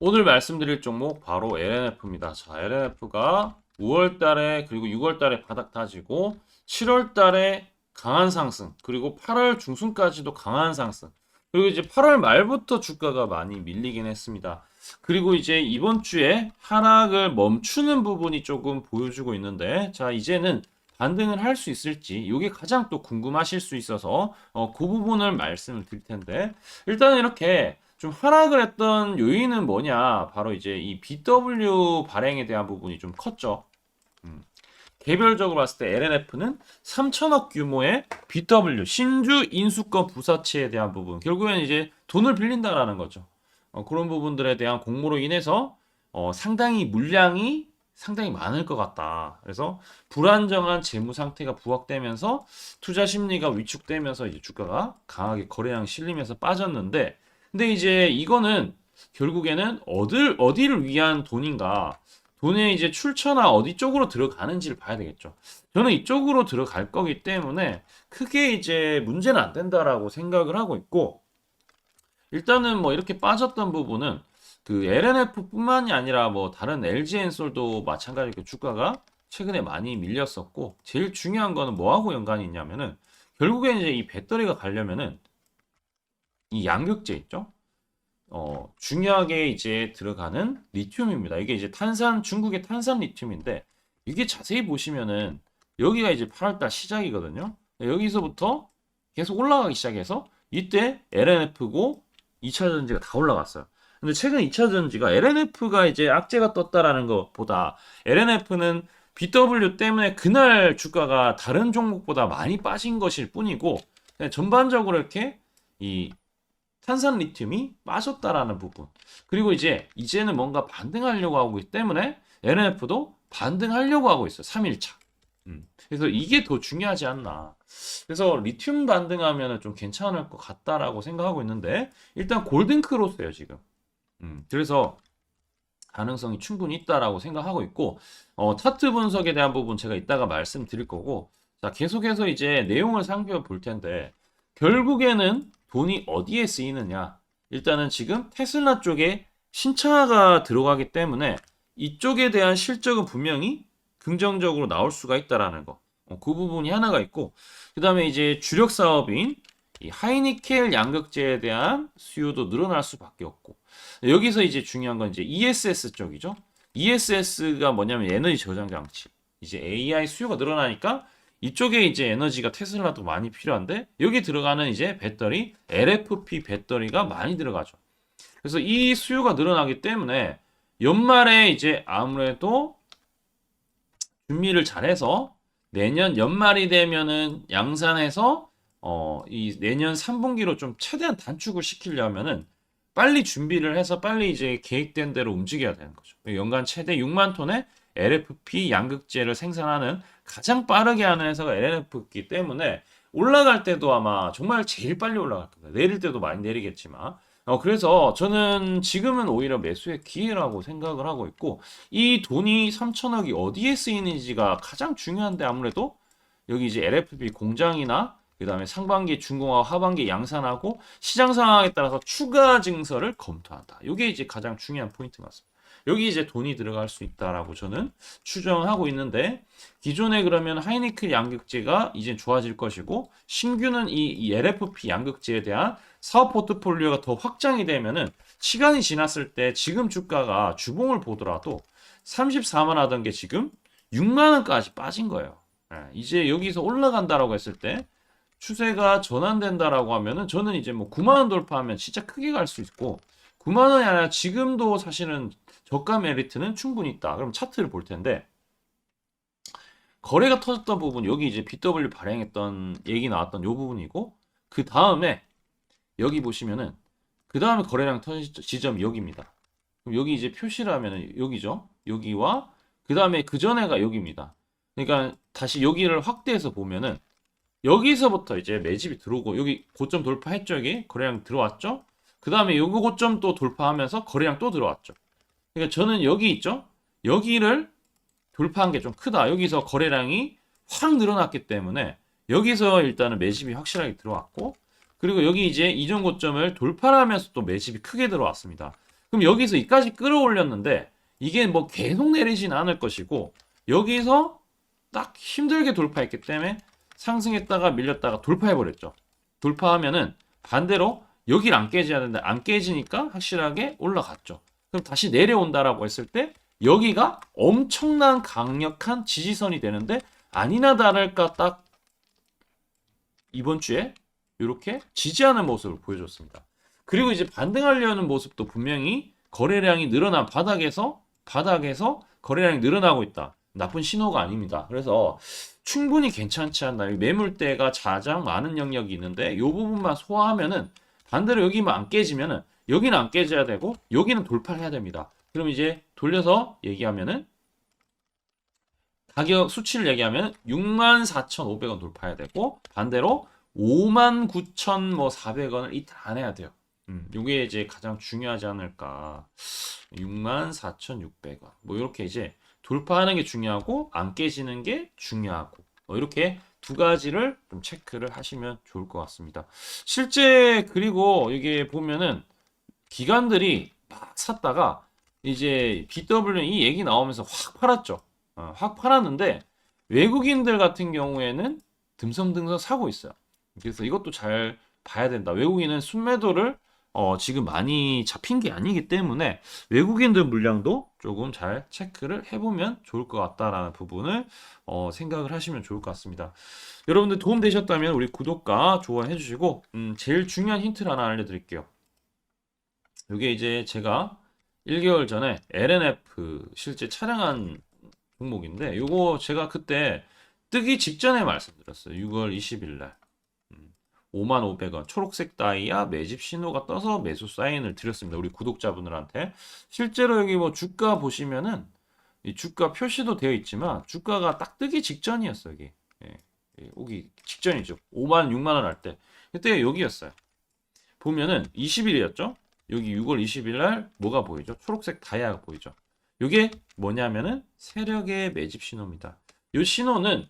오늘 말씀드릴 종목 바로 LNF입니다. 자, LNF가 5월 달에 그리고 6월 달에 바닥 다지고 7월 달에 강한 상승 그리고 8월 중순까지도 강한 상승 그리고 이제 8월 말부터 주가가 많이 밀리긴 했습니다. 그리고 이제 이번 주에 하락을 멈추는 부분이 조금 보여주고 있는데 자 이제는 반등을 할 수 있을지 이게 가장 또 궁금하실 수 있어서 어, 그 부분을 말씀을 드릴 텐데 일단은 이렇게 좀 하락을 했던 요인은 뭐냐? 바로 이제 이 BW 발행에 대한 부분이 좀 컸죠. 음. 개별적으로 봤을 때 LNF는 3천억 규모의 BW 신주 인수권 부사채에 대한 부분 결국엔 이제 돈을 빌린다라는 거죠. 어, 그런 부분들에 대한 공모로 인해서 어, 상당히 물량이 상당히 많을 것 같다. 그래서 불안정한 재무 상태가 부각되면서 투자 심리가 위축되면서 이제 주가가 강하게 거래량 실리면서 빠졌는데 근데 이제 이거는 결국에는 어딜 어디를 위한 돈인가? 돈의 이제 출처나 어디 쪽으로 들어가는지를 봐야 되겠죠. 저는 이쪽으로 들어갈 거기 때문에 크게 이제 문제는 안 된다라고 생각을 하고 있고 일단은 뭐 이렇게 빠졌던 부분은 그 LNF뿐만이 아니라 뭐 다른 LG엔솔도 마찬가지로 주가가 최근에 많이 밀렸었고 제일 중요한 거는 뭐하고 연관이 있냐면은 결국엔 이제 이 배터리가 가려면은 이 양극재 있죠? 어, 중요하게 이제 들어가는 리튬입니다. 이게 이제 탄산, 중국의 탄산 리튬인데, 이게 자세히 보시면은, 여기가 이제 8월달 시작이거든요. 여기서부터 계속 올라가기 시작해서, 이때 LNF고 2차 전지가 다 올라갔어요. 근데 최근 2차 전지가 LNF가 이제 악재가 떴다라는 것보다, LNF는 BW 때문에 그날 주가가 다른 종목보다 많이 빠진 것일 뿐이고, 전반적으로 이렇게 이 탄산 리튬이 빠졌다라는 부분. 그리고 이제 이제는 뭔가 반등하려고 하고 있기 때문에 LNF도 반등하려고 하고 있어요. 3일차. 음. 그래서 이게 더 중요하지 않나. 그래서 리튬 반등하면 좀 괜찮을 것 같다라고 생각하고 있는데 일단 골든 크로스예요 지금. 음. 그래서 가능성이 충분히 있다라고 생각하고 있고 어, 차트 분석에 대한 부분 제가 이따가 말씀드릴 거고 자 계속해서 이제 내용을 살펴볼 텐데 결국에는 돈이 어디에 쓰이느냐? 일단은 지금 테슬라 쪽에 신차가 들어가기 때문에 이쪽에 대한 실적은 분명히 긍정적으로 나올 수가 있다라는 거. 어, 그 부분이 하나가 있고, 그 다음에 이제 주력 사업인 이 하이니켈 양극재에 대한 수요도 늘어날 수밖에 없고, 여기서 이제 중요한 건 이제 ESS 쪽이죠. ESS가 뭐냐면 에너지 저장 장치. 이제 AI 수요가 늘어나니까 이쪽에 이제 에너지가 테슬라도 많이 필요한데 여기 들어가는 이제 배터리 LFP 배터리가 많이 들어가죠. 그래서 이 수요가 늘어나기 때문에 연말에 이제 아무래도 준비를 잘해서 내년 연말이 되면은 양산해서 어, 이 내년 3분기로 좀 최대한 단축을 시키려면은 빨리 준비를 해서 빨리 이제 계획된 대로 움직여야 되는 거죠. 연간 최대 6만 톤의 LFP 양극재를 생산하는 가장 빠르게 하는 회사가 LNF이기 때문에 올라갈 때도 아마 정말 제일 빨리 올라갈 겁니다. 내릴 때도 많이 내리겠지만. 어, 그래서 저는 지금은 오히려 매수의 기회라고 생각을 하고 있고, 이 돈이 3천억이 어디에 쓰이는지가 가장 중요한데 아무래도 여기 이제 LFP 공장이나 그 다음에 상반기 준공하고 하반기 양산하고 시장 상황에 따라서 추가 증설을 검토한다. 이게 이제 가장 중요한 포인트 같습니다. 여기 이제 돈이 들어갈 수 있다라고 저는 추정하고 있는데 기존에 그러면 하이니클 양극재가 이제 좋아질 것이고 신규는 이 LFP 양극재에 대한 사업 포트폴리오가 더 확장이 되면은 시간이 지났을 때 지금 주가가 주봉을 보더라도 34만 하던 게 지금 6만 원까지 빠진 거예요. 예, 이제 여기서 올라간다라고 했을 때 추세가 전환된다라고 하면은 저는 이제 뭐 9만 원 돌파하면 진짜 크게 갈 수 있고 9만 원이 아니라 지금도 사실은 저가 메리트는 충분히 있다. 그럼 차트를 볼 텐데 거래가 터졌던 부분 여기 이제 BW 발행했던 얘기 나왔던 요 부분이고 그 다음에 여기 보시면은 그 다음에 거래량 터진 지점이 여기입니다. 그럼 여기 이제 표시를 하면은 여기죠. 여기와 그 다음에 그 전에가 여기입니다. 그러니까 다시 여기를 확대해서 보면은 여기서부터 이제 매집이 들어오고 여기 고점 돌파했죠 여기? 거래량 들어왔죠? 그 다음에 여기 고점 또 돌파하면서 거래량 또 들어왔죠. 그러니까 저는 여기 있죠? 여기를 돌파한 게 좀 크다. 여기서 거래량이 확 늘어났기 때문에 여기서 일단은 매집이 확실하게 들어왔고 그리고 여기 이제 이전 고점을 돌파하면서 또 매집이 크게 들어왔습니다. 그럼 여기서 이까지 끌어올렸는데 이게 뭐 계속 내리진 않을 것이고 여기서 딱 힘들게 돌파했기 때문에 상승했다가 밀렸다가 돌파해버렸죠. 돌파하면은 반대로 여기를 안 깨져야 되는데 안 깨지니까 확실하게 올라갔죠. 그럼 다시 내려온다라고 했을 때 여기가 엄청난 강력한 지지선이 되는데 아니나 다를까 딱 이번 주에 이렇게 지지하는 모습을 보여줬습니다. 그리고 이제 반등하려는 모습도 분명히 거래량이 늘어난 바닥에서 바닥에서 거래량이 늘어나고 있다. 나쁜 신호가 아닙니다. 그래서 충분히 괜찮지 않나. 이 매물대가 가장 많은 영역이 있는데 이 부분만 소화하면은 반대로 여기만 안 깨지면은 여기는 안 깨져야 되고 여기는 돌파를 해야 됩니다. 그럼 이제 돌려서 얘기하면은 가격 수치를 얘기하면 64,500원 돌파해야 되고 반대로 59,400원을 이틀 안 해야 돼요. 음, 요게 이제 가장 중요하지 않을까. 64,600원. 뭐 이렇게 이제 돌파하는 게 중요하고 안 깨지는 게 중요하고 뭐 이렇게 두 가지를 좀 체크를 하시면 좋을 것 같습니다. 실제 그리고 이게 보면은 기관들이 막 샀다가 이제 BW 이 얘기 나오면서 확 팔았죠. 어, 확 팔았는데 외국인들 같은 경우에는 듬성듬성 사고 있어요. 그래서 이것도 잘 봐야 된다. 외국인은 순매도를 어, 지금 많이 잡힌 게 아니기 때문에 외국인들 물량도 조금 잘 체크를 해보면 좋을 것 같다라는 부분을 어, 생각을 하시면 좋을 것 같습니다. 여러분들 도움 되셨다면 우리 구독과 좋아해 주시고 음, 제일 중요한 힌트를 하나 알려드릴게요. 이게 이제 제가 1개월 전에 LNF 실제 촬영한 종목인데 이거 제가 그때 뜨기 직전에 말씀드렸어요. 6월 20일 날. 55,500원 초록색 다이아 매집 신호가 떠서 매수 사인을 드렸습니다. 우리 구독자분들한테. 실제로 여기 뭐 주가 보시면은 이 주가 표시도 되어 있지만 주가가 딱 뜨기 직전이었어요. 여기. 예, 예, 오기 직전이죠. 5만 6만 원 할 때. 그때 여기였어요. 보면은 20일이었죠. 여기 6월 20일 날 뭐가 보이죠? 초록색 다이아가 보이죠. 이게 뭐냐면은 세력의 매집 신호입니다. 이 신호는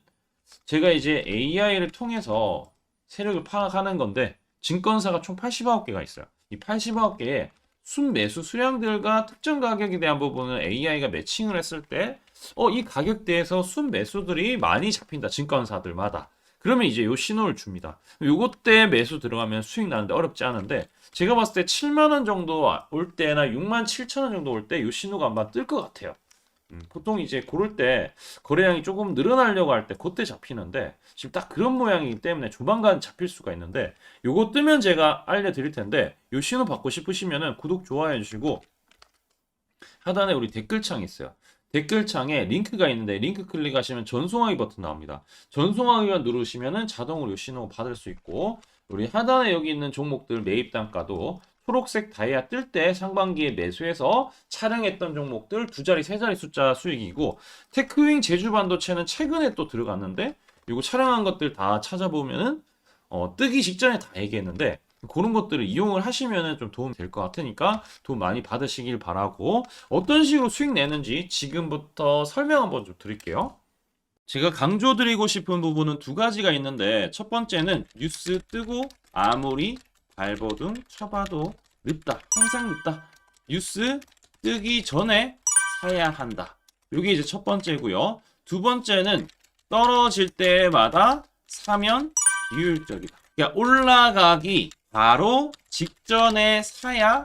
제가 이제 AI를 통해서 세력을 파악하는 건데 증권사가 총 89개가 있어요. 이 89개의 순매수 수량들과 특정 가격에 대한 부분을 AI가 매칭을 했을 때, 어, 이 가격대에서 순매수들이 많이 잡힌다. 증권사들마다. 그러면 이제 요 신호를 줍니다. 요것 때 매수 들어가면 수익 나는데 어렵지 않은데, 제가 봤을 때 7만원 정도 올 때나 6만 7천원 정도 올 때 요 신호가 아마 뜰 것 같아요. 음, 보통 이제 고를 때 거래량이 조금 늘어나려고 할 때 그때 잡히는데 지금 딱 그런 모양이기 때문에 조만간 잡힐 수가 있는데 요거 뜨면 제가 알려드릴 텐데 요 신호 받고 싶으시면은 구독 좋아해 주시고 하단에 우리 댓글창 있어요. 댓글창에 링크가 있는데 링크 클릭하시면 전송하기 버튼 나옵니다. 전송하기만 누르시면은 자동으로 요 신호 받을 수 있고 우리 하단에 여기 있는 종목들 매입 단가도 초록색 다이아 뜰 때 상반기에 매수해서 촬영했던 종목들 두 자리 세 자리 숫자 수익이고 테크윙 제주 반도체는 최근에 또 들어갔는데 이거 촬영한 것들 다 찾아보면은 어, 뜨기 직전에 다 얘기했는데 그런 것들을 이용을 하시면은 좀 도움 될것 같으니까 도움 많이 받으시길 바라고 어떤 식으로 수익 내는지 지금부터 설명 한번 좀 드릴게요. 제가 강조드리고 싶은 부분은 두 가지가 있는데 첫 번째는 뉴스 뜨고 아무리 발버둥 쳐봐도 늦다. 항상 늦다. 뉴스 뜨기 전에 사야 한다. 이게 이제 첫 번째고요. 두 번째는 떨어질 때마다 사면 비효율적이다. 그러니까 올라가기 바로 직전에 사야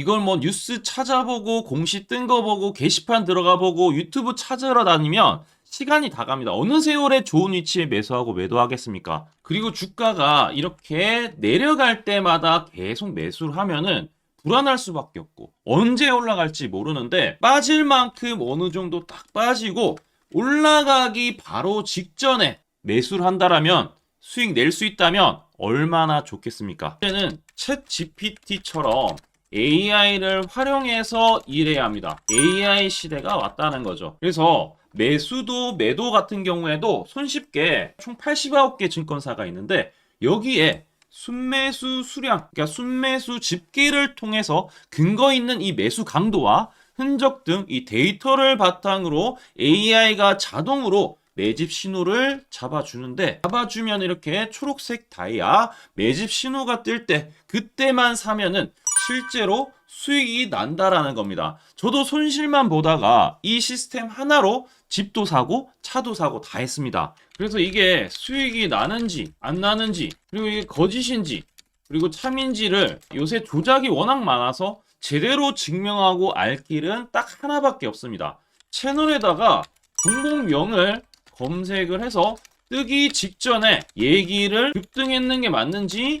이걸 뭐 뉴스 찾아보고 공시 뜬 거 보고 게시판 들어가 보고 유튜브 찾으러 다니면 시간이 다 갑니다. 어느 세월에 좋은 위치에 매수하고 매도하겠습니까? 그리고 주가가 이렇게 내려갈 때마다 계속 매수를 하면은 불안할 수밖에 없고 언제 올라갈지 모르는데 빠질 만큼 어느 정도 딱 빠지고 올라가기 바로 직전에 매수를 한다라면 수익 낼 수 있다면 얼마나 좋겠습니까? 이제는 챗 GPT처럼 AI를 활용해서 일해야 합니다. AI 시대가 왔다는 거죠. 그래서 매수도 매도 같은 경우에도 손쉽게 총 89개 증권사가 있는데 여기에 순매수 수량, 그러니까 순매수 집계를 통해서 근거 있는 이 매수 강도와 흔적 등 이 데이터를 바탕으로 AI가 자동으로 매집 신호를 잡아주는데 잡아주면 이렇게 초록색 다이아 매집 신호가 뜰 때 그때만 사면은 실제로 수익이 난다라는 겁니다. 저도 손실만 보다가 이 시스템 하나로 집도 사고 차도 사고 다 했습니다. 그래서 이게 수익이 나는지 안 나는지 그리고 이게 거짓인지 그리고 참인지를 요새 조작이 워낙 많아서 제대로 증명하고 알 길은 딱 하나밖에 없습니다. 채널에다가 종목명을 검색을 해서 뜨기 직전에 얘기를 급등했는 게 맞는지